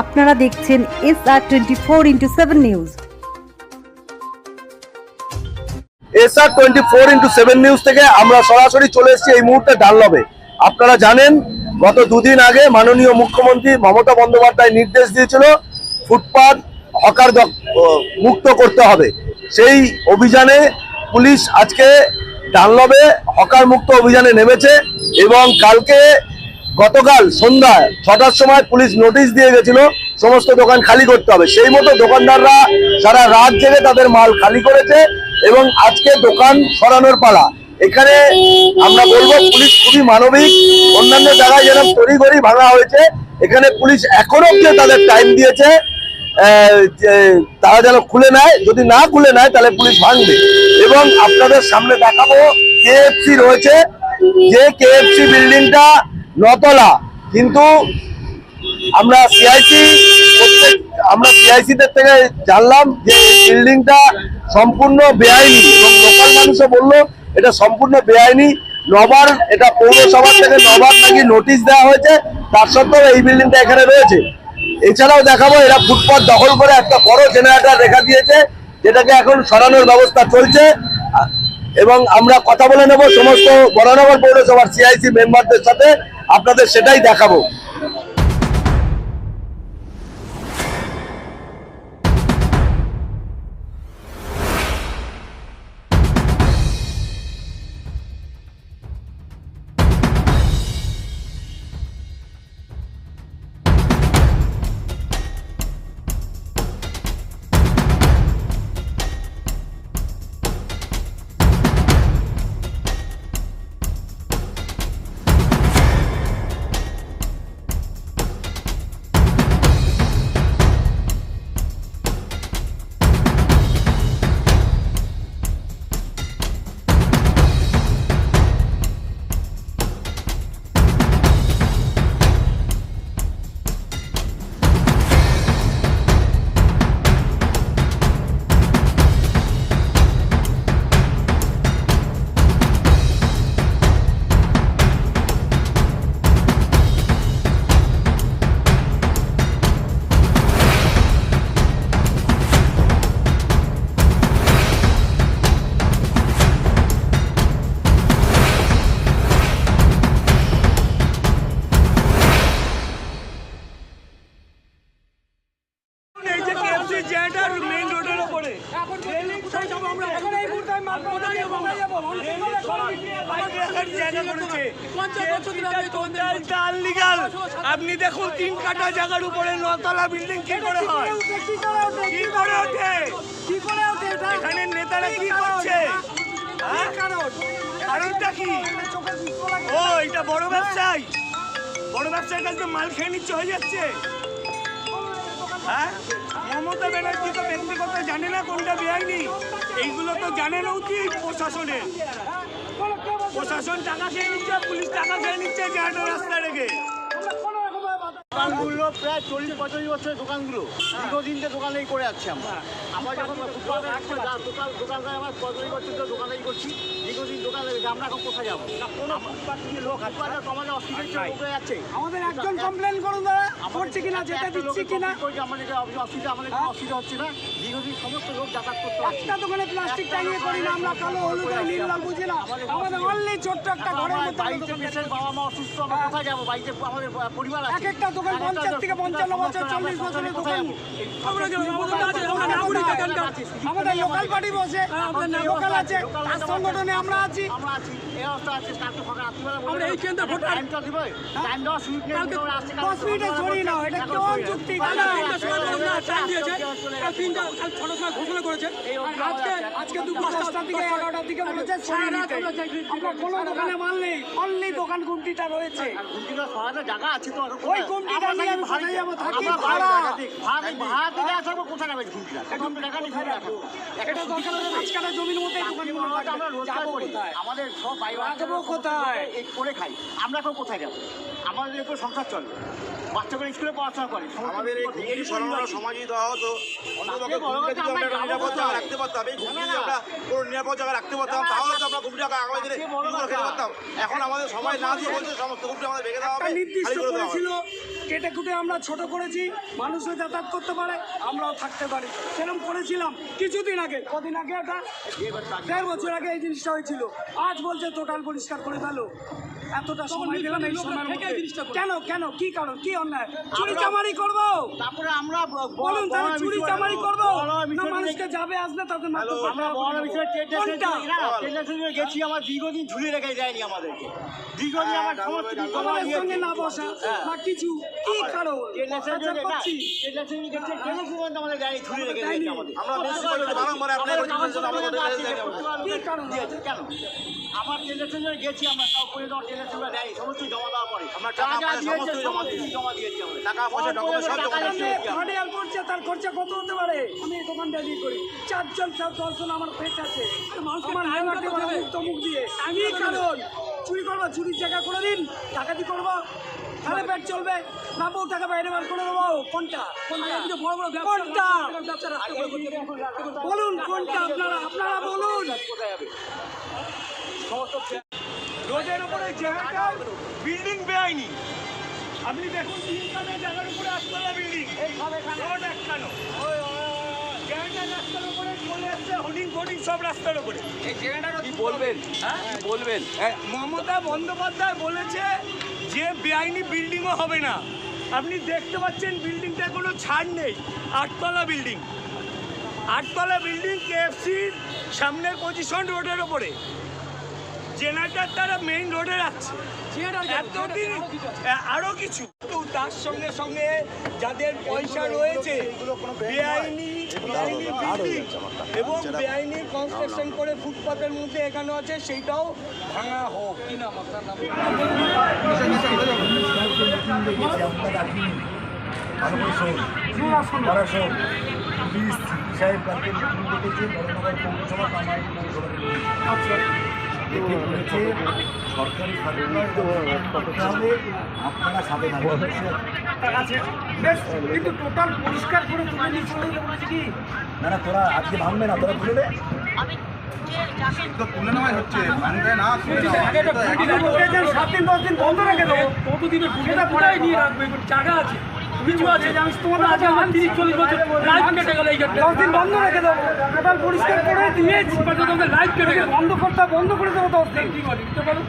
আপনারা দেখছেন S R twenty four into seven news SR twenty four into seven news থেকে আমরা সরাসরি চলে এসেছি এই মুহূর্তে ডানলবে। আপনারা জানেন, গত দুদিন আগে মাননীয় মুখ্যমন্ত্রী মমতা বন্দ্যোপাধ্যায় নির্দেশ দিয়েছিল ফুটপাত হকার মুক্ত করতে হবে। সেই অভিযানে পুলিশ আজকে ডানলবে হকার মুক্ত অভিযানে নেমেছে এবং কালকে গতকাল সন্ধ্যায় ছটার সময় পুলিশ নোটিশ দিয়ে গেছিল, সমস্ত দোকান খালি করতে হবে। সেই মতো দোকানদাররা সারা রাত জেগে তাদের মাল খালি করেছে এবং আজকে দোকান সরানোর পালা। এখানে আমরা বলব, পুলিশ খুবই মানবিক। অন্যান্য জায়গায় যেরকম তড়িঘড়ি ভাঙা হয়েছে, এখানে পুলিশ এখনও অব্দি তাদের টাইম দিয়েছে তারা যেন খুলে নেয়। যদি না খুলে নেয়, তাহলে পুলিশ ভাঙবে। এবং আপনাদের সামনে দেখাবো কেএফসি রয়েছে। যে কেএফসি বিল্ডিংটা নতলা। কিন্তু আমরা সিআইসি প্রত্যেক আমরা সিআইসি দের থেকে জানলাম যে বিল্ডিংটা সম্পূর্ণ বেআইনি। এবং লোকাল মানুষও বলল, এটা সম্পূর্ণ বেআইনি। নবার এটা পৌরসভা থেকে নবার নাকি নোটিশ দেওয়া হয়েছে। তার সত্ত্বেও এই বিল্ডিংটা এখানে রয়েছে। এছাড়াও দেখাবো, এরা ফুটপাথ দখল করে একটা বড় জেনারেটর রেখা দিয়েছে, যেটাকে এখন সরানোর ব্যবস্থা চলছে। এবং আমরা কথা বলে নেব সমস্ত বরানগর পৌরসভার সিআইসি মেম্বারদের সাথে। আপনাদের সেটাই দেখাবো। আপনি দেখুন তিন কাটা জায়গার উপরে নতলা বিল্ডিং কি করে হয়? কি করে ওঠে? কি করে ওঠে এখানে নেতারা কি করছে? হ্যাঁ? কারণটা কি? ও, এটা বড় ব্যবসায়ী। বড় ব্যবসায়ীর কাছে মাল খেয়ে নিচ্ছে, হয়ে যাচ্ছে। হ্যাঁ? মমতা ব্যানার্জি তো ব্যক্তিগত জানে না কোনটা বেআইনি। এইগুলো তো জানে না উচিত প্রশাসনের প্রশাসন টাকা খেয়ে নিচ্ছে, পুলিশ টাকা খেয়ে নিচ্ছে জানো রাস্তা রেখে। দোকানগুলো প্রায় চল্লিশ পঁয়তাল্লিশ বছরের দোকানগুলো। দীর্ঘদিন থেকে দোকানেই করে যাচ্ছে আমরা। আমরা যখন দোকান দোকানদার আমরা পঁয়তাল্লিশ বছর ধরে দোকানেই করছি। দীর্ঘদিন দোকান আমরা এখন কোথায় যাব? হচ্ছে যাচ্ছে আমাদের একজন কমপ্লেন করুন দাদা। করছে কিনা যেটা দিচ্ছি কিনা। আমাদের অসুবিধা আমাদের কোনো অসুবিধা হচ্ছে না। দীর্ঘদিন সমস্ত লোক যাতায়াত করতে পারছে। একটা দোকানে প্লাস্টিক টাঙিয়ে করি না আমরা কালো হলুদ নীল রং বুঝি না। আমাদের অনলি ছোট্ট একটা ঘরের মধ্যে বাড়িতে পেশেন্ট বাবা মা অসুস্থ আমরা কোথায় যাব? বাড়িতে আমাদের পরিবার আছে। একটা দোকান 50 থেকে 55 বছর, 40 বছরের দোকান। আমাদের লোকাল পার্টি বসে লোকাল আছে তার সংগঠনে আমরা আছি। আমরা এই কেন্দ্রে দশ মিনিটে নাও এটা কেউ তিনটা কাল ছটার সময় ঘোষণা করেছে। আজকে আজকে দিকে এগারোটার দিকে বলেছে আমরা কোনো দোকানে মাল নেই অনলি দোকান রয়েছে ঘুমটিটা সরাতে জায়গা আছে তো ওই ঘুমটিটা আমাদের সব কোথায়? করে খাই। আমরা এখন কোথায় যাব? আমাদের একটু সংসার চলে। বাচ্চাগুলো স্কুলে পড়াশোনা করে। আমাদের এই ঘুমটি সরানোর সমাজই দেওয়া হতো ঘুমটা নিরাপদ রাখতে পারতাম এই ঘুমটি আমরা কোনো নিরাপদ জায়গায় রাখতে পারতাম তাহলে তো আমরা ঘুমটাকে আগামী দিনে খেতে পারতাম। এখন আমাদের সময় না দিয়ে বলছে সমস্ত ঘুমটি আমাদের ভেঙে দেওয়া হবে নির্দিষ্ট। করেছিল কেটে কুটে আমরা ছোট করেছি মানুষও যাতায়াত করতে পারে, আমরাও থাকতে পারি। সেরকম করেছিলাম কিছুদিন আগে, কদিন আগে এটা দেড় বছর আগে এই জিনিসটা হয়েছিল। আজ বলছে টোটাল পরিষ্কার করে ফেলো। এতটা সময় দিলাম এই সময়ের মধ্যে। কেন কেন কি কারণ কি অন্যায়? চুরি চামারি করব? তারপরে আমরা বলুন তাহলে চুরি চামারি করব? না মানুষকে যাবে আসবে তাদের মাথা আমরা বড় বিষয়ে ট্রেড কোনটা? গেছি আমার দীর্ঘদিন ঝুলিয়ে রেখে দেয়নি আমাদেরকে। দীর্ঘদিন আমার সমস্ত দিয়েছি। সঙ্গে না বসা বা কিছু কি কারণ? আচ্ছা, আমাদের গাড়ি ঝুলিয়ে রেখে আমাদের। আমরা বেশি করে বারংবার কাছে কি কারণ? দিয়েছে কেন? আমার স্টেশনে গেছি আমরা তাও করে দেওয়া ট্রেন স্টেশনে দেয়নি জমা দেওয়ার পরে। আমরা টাকা পয়সা সমস্ত জমা সমস্ত জমা দিয়েছি আমরা। টাকা পয়সা ডকুমেন্ট সব জমা দিয়েছি। দিয়েছি করছে তার খরচা কত হতে পারে? আমি দোকানটা দিয়ে করি। চারজন দশজন আমার পেট আছে। আমার হাইওয়াটে তমুক দিয়ে। আমি কারণ? চুরি করব চুরির জায়গা করে দিন ডাকাতি করব। তাহলে পেট চলবে। না বউ টাকা বাইরে বার করে দেবো। কোনটা? কোনটা? বলুন কোনটা? আপনারা আপনারা বলুন। রোডের উপরে জায়গাটা বিল্ডিং বেআইনি। আপনি দেখুন তিনখানা জায়গার উপরে আসতলা বিল্ডিং রোড একখানো রাস্তার উপরে চলে আসছে হোর্ডিং ফোর্ডিং সব রাস্তার উপরে। বলবেন? কি বলবেন? হ্যাঁ মমতা বন্দ্যোপাধ্যায় বলেছে যে বেআইনি বিল্ডিংও হবে না। আপনি দেখতে পাচ্ছেন বিল্ডিংটা কোনো ছাড় নেই আটতলা বিল্ডিং আটতলা বিল্ডিং কেএফসির সামনের পজিশন রোডের ওপরে জেনারেটার তারা মেইন রোডে রাখছে। এতদিন আরও কিছু তো তার সঙ্গে সঙ্গে যাদের পয়সা রয়েছে বেআইনি বেআইনি বিল্ডিং এবং বেআইনি কনস্ট্রাকশন করে ফুটপাতের মধ্যে এখানে আছে সেইটাও ভাঙা হোক। কি নাম আপনার? নাম সাহেব কালকে মিটিং ডেকেছে বড়নগর পৌরসভা কামাই পৌরসভা দেখে বলেছে সরকারি খাজনা আপনারা সাথে কিন্তু টোটাল পরিষ্কার করে তুলে না না তোরা আজকে ভাঙবে না তোরা তুলে দে। সাত দিন দশ দিন বন্ধ রেখে। দেবো কতদিনের সেটা নিয়ে রাখবে? জায়গা আছে। কিছু আছে আমি তোমার আছে আমার তিরিশ চল্লিশ বছর লাইফ কেটে গেল এই দশ দিন বন্ধ রেখে দেবো টোটাল পরিষ্কার করে দিয়েছি লাইফ কেটে গেল। বন্ধ করতে বন্ধ করে দেবো দশ দিন। কি বলি বুঝতে পারো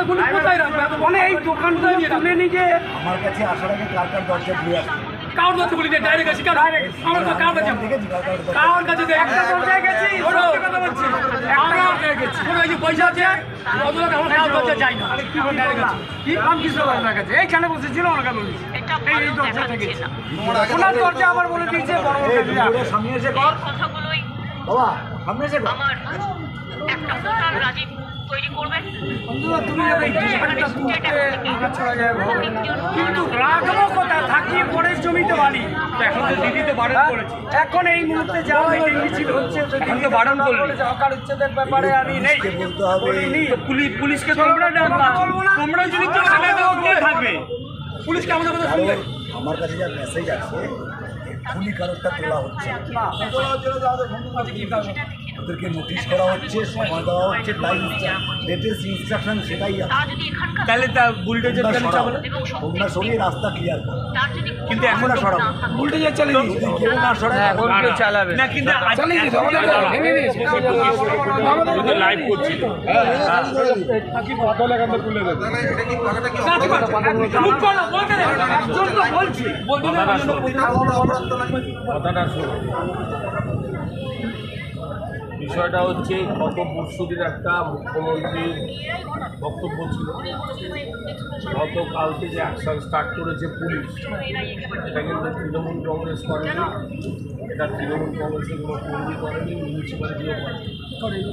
এগুলো কোথায় রাখবে? মানে এই দোকানটা তুলে নিজে আমার কাছে আসার আগে কার কার দরজা দিয়ে আসবে? কার কাছে বলি ডাইরেক্ট আছি কার আমার কার কাছে কার কার কার কাছে একটা দরজায় গেছি ওরা কথা বলছি আমরা যে পয়সা আছে অত লোক আমার কাছে দরজা যাই না। কি রামকৃষ্ণ দরজার কাছে এইখানে বসেছিল ওনার কাছে? এই এই দরজাটা ওনার দরজা আমার বলে দিয়েছে বড় বড় এই দরজা। ভিডিওটা সামনে এসে কর। কথাগুলোই বাবা সামনে এসে আমার একটা রাজীব। তৈরি করবে তুমি যাবে এই দোকানটা তুলতে আগে ছড়া যায় কিন্তু রাখব কোথায়? থাকিয়ে পরের জমিতে বাড়ি। এখন তো দিদিতে বারণ করেছি। এখন এই মুহূর্তে যা মিটিং মিছিল হচ্ছে এখন তো বারণ করলে। হকার উচ্ছেদের ব্যাপারে আমি নেই। বলতে হবে। পুলিশ পুলিশকে তোমরা যদি থাকবে। পুলিশকে আমাদের কথা শুনবে? আমার কাছে যা মেসেজ আছে এক্ষুনি কারোরটা তোলা হচ্ছে ওদেরকে নোটিশ করা হচ্ছে সময় দেওয়া হচ্ছে তাই লেটেস্ট ইনস্ট্রাকশন সেটাই তা তাহলে তা বুলডোজার সরাও। চাবলে তোমরা সরিয়ে রাস্তা ক্লিয়ার করো। কিন্তু এখন না সরাবো বুলডোজার চালিয়ে যদি কেউ না সরায় এখন কেউ চালাবে। না কিন্তু চালিয়ে দিতে আমাদের ভেঙে দিয়েছে লাইভ করছি। কথাটা শোনো। বিষয়টা হচ্ছে গত পরশুদিন একটা মুখ্যমন্ত্রীর বক্তব্য ছিল। গতকাল থেকে অ্যাকশন স্টার্ট করেছে পুলিশ, এটা কিন্তু তৃণমূল কংগ্রেস করেনি। এটা তৃণমূল কংগ্রেসের কোনো কর্মী করেনি মিউনিসিপ্যালিটিও করেনি।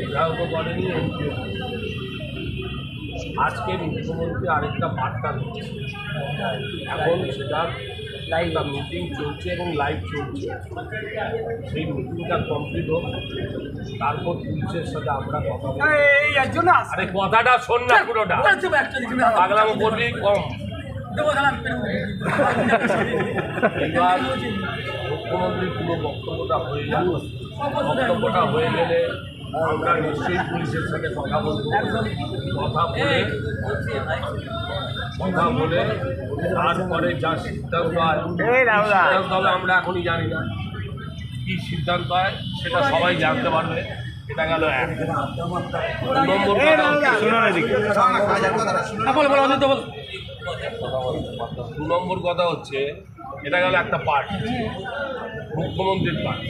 বিধায়কও করেনি, এমপিও আজকে মুখ্যমন্ত্রী আরেকটা বার্তা দিচ্ছে। এখন সেটা লাইভ মিটিং চলছে এবং লাইভ চলছে। সেই মিটিংটা কমপ্লিট হোক তারপর পুলিশের সাথে আমরা কথা বলব। এই একজন আছে আরে কথাটা শোন না পুরোটা। পাগলাম করবি কম। এবার মুখ্যমন্ত্রীর পুরো বক্তব্যটা হয়ে যাবে বক্তব্যটা হয়ে গেলে আমরা নিশ্চয়ই পুলিশের সাথে কথা বলব। কথা বলে কথা বলে তারপরে যা সিদ্ধান্ত হয় সিদ্ধান্ত হবে আমরা এখনই জানি না। কি সিদ্ধান্ত হয় সেটা সবাই জানতে পারবে। এটা গেল এক। দু। নম্বর কথা। হচ্ছে- দু নম্বর কথা হচ্ছে এটা গেল একটা পার্ট মুখ্যমন্ত্রীর পার্ট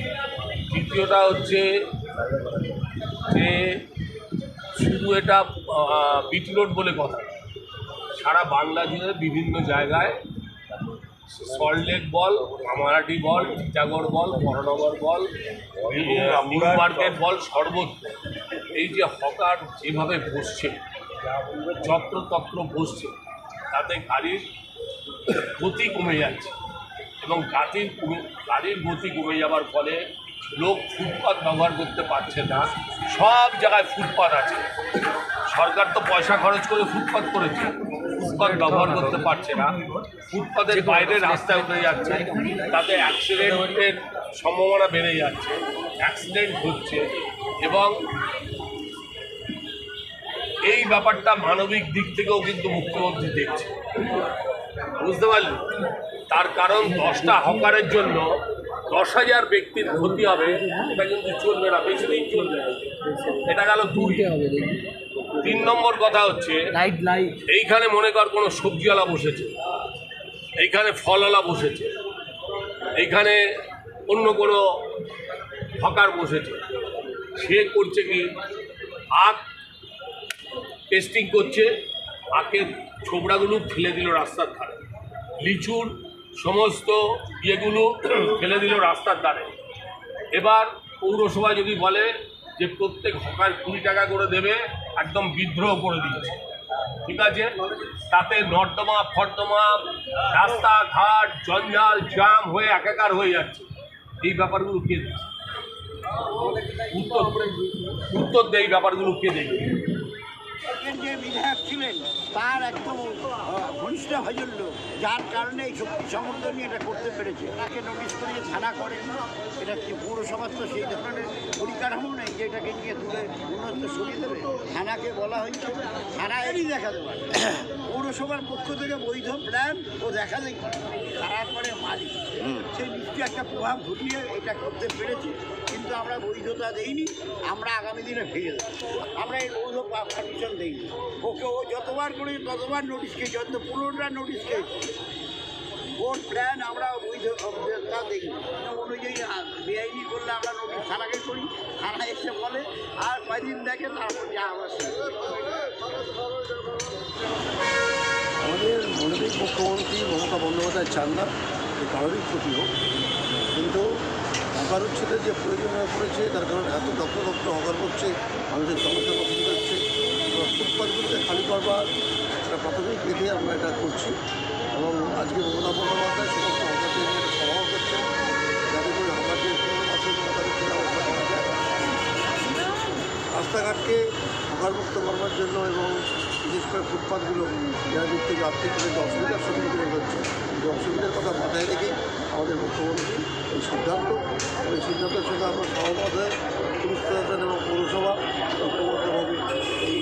দ্বিতীয়টা হচ্ছে যে শুধু এটা বিটি রোড বলে কথা। সারা বাংলা জুড়ে বিভিন্ন জায়গায় সল্টলেক বল কামারাটি বল টিটাগড় বল বড়নগর বল মার্কেট বল সর্বত্র। এই যে হকার যেভাবে বসছে যত্রতত্র বসছে, তাতে গাড়ির গতি কমে যাচ্ছে এবং গাড়ির গাড়ির গতি কমে যাওয়ার ফলে লোক ফুটপাত ব্যবহার করতে পারছে না। সব জায়গায় ফুটপাত আছে। সরকার তো পয়সা খরচ করে ফুটপাত করেছে। ফুটপাত ব্যবহার করতে পারছে না। ফুটপাতের বাইরে রাস্তায় উঠে যাচ্ছে। তাতে অ্যাক্সিডেন্টের সম্ভাবনা বেড়ে যাচ্ছে। অ্যাক্সিডেন্ট হচ্ছে এবং এই ব্যাপারটা মানবিক দিক থেকেও কিন্তু মুখ্যমন্ত্রী দেখছে। বুঝতে পারলি তার কারণ দশটা হকারের জন্য দশ হাজার ব্যক্তির ক্ষতি হবে। এটা কিন্তু চলবে না, বেশি দিন চলবে না। এটা গেল দুই। তিন নম্বর কথা হচ্ছে লাইট লাইট এইখানে মনে কর কোনো সবজিওয়ালা বসেছে এইখানে ফলওয়ালা বসেছে এইখানে অন্য কোনো হকার বসেছে। সে করছে কি? আখ টেস্টিং করছে আখের ছোবড়াগুলো ফেলে দিল রাস্তার ধারে। লিচুর সমস্ত ইয়েগুলো ফেলে দিল রাস্তার ধারে। এবার পৌরসভা যদি বলে যে প্রত্যেক হকার কুড়ি টাকা করে দেবে, একদম বিদ্রোহ করে দিচ্ছে ঠিক আছে? তাতে নর্দমা, ফর্দমা, রাস্তাঘাট, জঞ্জাল, জাম হয়ে একাকার হয়ে যাচ্ছে। এই ব্যাপারগুলো কে উত্তর উত্তর দেয় এই ব্যাপারগুলো কে দেখবে যে বিধায়ক ছিলেন তার একদম ঘনিষ্ঠ ভজন যার কারণে এই শক্তি নিয়ে এটা করতে পেরেছে। তাকে নোটিশ করে যে থানা করে। এটা কি পৌরসভার তো সেই ধরনের পরিকাঠামো নেই যে এটাকে নিয়ে তুলে উন্নত সরিয়ে দেবে? থানাকে বলা হয়েছে থানা এরই দেখাতে পারে পৌরসভার পক্ষ থেকে বৈধ প্ল্যান ও দেখা দেখালে তারপরে মালিক? সেই নিশ্চয়ই একটা প্রভাব ঘটিয়ে এটা করতে পেরেছে। কিন্তু আমরা বৈধতা দেইনি আমরা আগামী দিনে ফিরে আমরা এই বৈধ পারমিশন দেইনি। ওকে ও যতবার করে ততবার নোটিশ খেয়েছি যত পুনরায় নোটিশ খেয়েছি। ওর প্ল্যান আমরা বৈধ বৈধতা দেখি অনুযায়ী আ, বেআইনি করলে আমরা নোটিশ থানাকে করি থানা এসে বলে আর কয়দিন দেখে তারপর যা আমরা আমাদের মনোনীত মুখ্যমন্ত্রী মমতা বন্দ্যোপাধ্যায় চান না কারোরই ক্ষতি হোক। কিন্তু হকার উচ্ছেদের যে প্রয়োজন হয়ে পড়েছে তার কারণ এত দপ্তর দপ্তর হকার করছে, মানুষের সমস্যা পছন্দ হচ্ছে ফুটপাথগুলোকে খালি করবার একটা প্রাথমিক রেখে আমরা এটা করছি। এবং আজকে মমতা বন্দ্যোপাধ্যায় সমস্ত হকারদের সভাও করছেন। যাতে করে হকারদের রাস্তাঘাটকে হকারমুক্ত করবার জন্য এবং বিশেষ করে ফুটপাথগুলো যারা দিক থেকে আর্থিকভাবে যে অসুবিধার সম্মুখীন হচ্ছে এই অসুবিধার কথা মাথায় রেখেই আমাদের মুখ্যমন্ত্রী, এই সিদ্ধান্ত, এই সিদ্ধান্তের সঙ্গে আমরা সহমত হয়ে পুলিশ প্রশাসন এবং পৌরসভা ঐক্যবদ্ধভাবে এই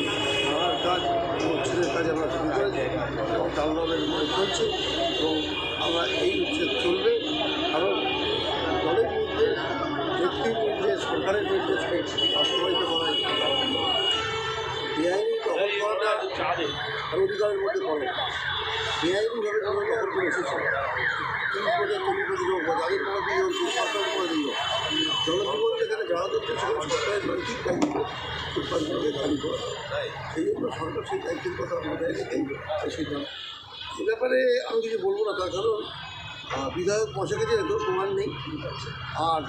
ভাড়ার কাজ এবং উচ্ছেদের কাজ আমরা শুরু করেছি এবং চালনাদের মনে চলছে এবং আমরা এই উচ্ছেদ চলবে কারণ দলের নির্দেশ ব্যক্তির নির্দেশ সরকারের নির্দেশকে বাস্তবায়িত করা বেআইনি দখল করাটা তার অধিকারের মধ্যে পড়ে। বেআইনিভাবে দখল করে এসেছে তিন কোটি চল্লিশ কোটি লোক বা যাদের কোনো দিয়ে হচ্ছে সরকার করে ফুটপাথগুলোকে খালি সেই জন্য সরকার সেই দায়িত্বের কথা মাথায় এই সিদ্ধান্ত এ ব্যাপারে আমি কিছু বলব না তার কারণ বিধায়ক বসে গেছে এত প্রমাণ নেই আর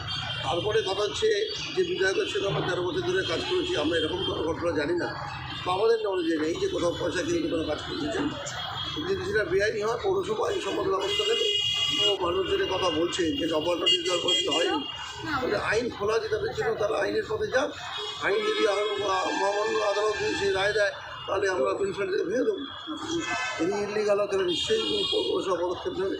তারপরে কথা হচ্ছে যে বিধায়কের সাথে আমরা তেরো বছর ধরে কাজ করেছি, আমরা এরকম কোনো ঘটনা জানি না। বা আমাদের নলেজে নেই যে কোথাও পয়সা কিনে কোনো কাজ করতেছেন যদি সেটা বেআইনি হয় পৌরসভা এই সম্পদ ব্যবস্থা নেবে মানুষদের কথা বলছে যে ডবল নোটিশ দেওয়ার কোনো হয়নি তবে আইন খোলা যে তাদের জন্য তারা আইনের পথে যাক। আইন যদি মহামান্য আদালত যদি সে রায় দেয়, তাহলে আমরা প্রিন্সিপাল থেকে দেবো। যদি ইলিগাল তাহলে নিশ্চয়ই পৌরসভা পদক্ষেপ নেবে।